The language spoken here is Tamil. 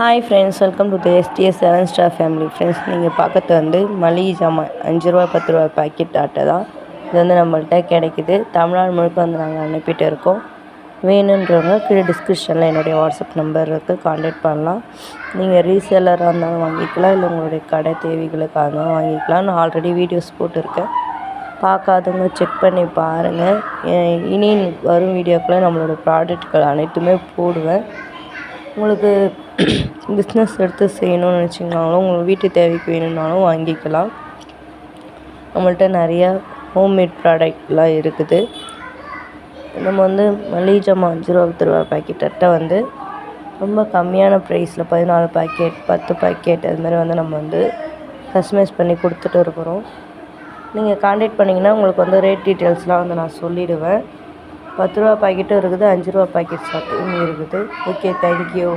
Hi friends welcome to the S T S seven star family friends நீங்கள் பக்கத்து வந்து மளிகை ஜாமான் அஞ்சு ரூபா பத்து ரூபா பாக்கெட் ஆட்டை தான். இது வந்து நம்மள்கிட்ட கிடைக்குது. தமிழ்நாடு முழுக்க வந்து நாங்கள் அனுப்பிட்டு இருக்கோம். வேணுன்றவங்க கீழே டிஸ்கிரிப்ஷனில் என்னுடைய வாட்ஸ்அப் நம்பர் இருக்குது காண்டாக்ட் பண்ணலாம். நீங்கள் ரீசேலராக இருந்தாலும் வாங்கிக்கலாம் இல்லை உங்களுடைய கடை தேவைகளுக்காக இருந்தாலும் வாங்கிக்கலாம். நான் ஆல்ரெடி வீடியோஸ் போட்டிருக்கேன். பார்க்காதவங்க செக் பண்ணி பாருங்கள் இனி வரும் வீடியோக்குள்ளே நம்மளோட ப்ராடக்ட்கள் அனைத்துமே போடுவேன். உங்களுக்கு பிஸ்னஸ் எடுத்து செய்யணும்னு நினச்சிங்கனாலும் உங்களுக்கு வீட்டு தேவைக்கு வேணும்னாலும் வாங்கிக்கலாம். நம்மள்ட்ட நிறையா ஹோம்மேட் ப்ராடக்ட்லாம் இருக்குது. நம்ம வந்து மளிகை ஜாமான் அஞ்சு ரூபா பத்து ரூபா பாக்கெட் வந்து ரொம்ப கம்மியான ப்ரைஸில் பதினாலு பாக்கெட் பத்து பாக்கெட் அது மாதிரி வந்து நம்ம வந்து கஸ்டமைஸ் பண்ணி கொடுத்துட்டு இருக்கிறோம். நீங்கள் காண்டாக்ட் பண்ணிங்கன்னா உங்களுக்கு வந்து ரேட் டீட்டெயில்ஸ்லாம் வந்து நான் சொல்லிவிடுவேன் பத்து ரூபா பாக்கெட்டும் இருக்குது அஞ்சு ரூபா பாக்கெட் ஷாப்பும் இருக்குது. Okay thank you